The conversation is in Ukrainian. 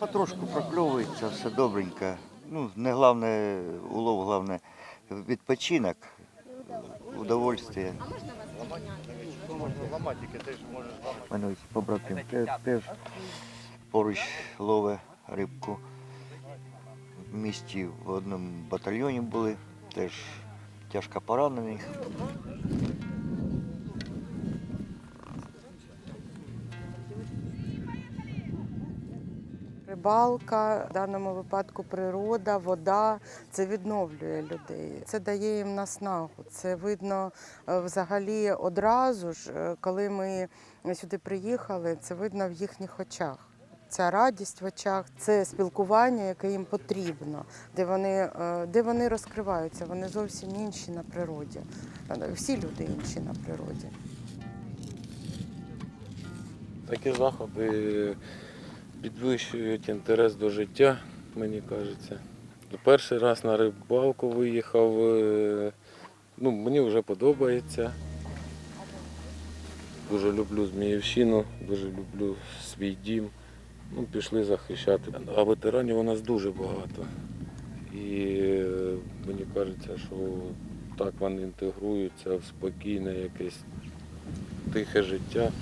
Потрошку прокльовується, все добренько. Ну, не головне, улов, головне відпочинок, удовольствие. У мене побратим теж, теж поруч ловить рибку. В місті в одному батальйоні були, теж тяжко поранений. Рибалка, в даному випадку природа, вода це відновлює людей. Це дає їм наснагу. Це видно е, взагалі одразу ж, е, коли ми сюди приїхали, це видно в їхніх очах. Ця радість в очах, це спілкування, яке їм потрібно, де вони, е, де вони розкриваються. Вони зовсім інші на природі. Всі люди інші на природі. Такі заходи підвищують інтерес до життя, мені кажеться. Перший раз на рибалку виїхав, е, ну, мені вже подобається. Дуже люблю Зміївщину, дуже люблю свій дім. Ну, пішли захищати. А ветеранів у нас дуже багато. І е, мені кажеться, що так вони інтегруються в спокійне якесь тихе життя.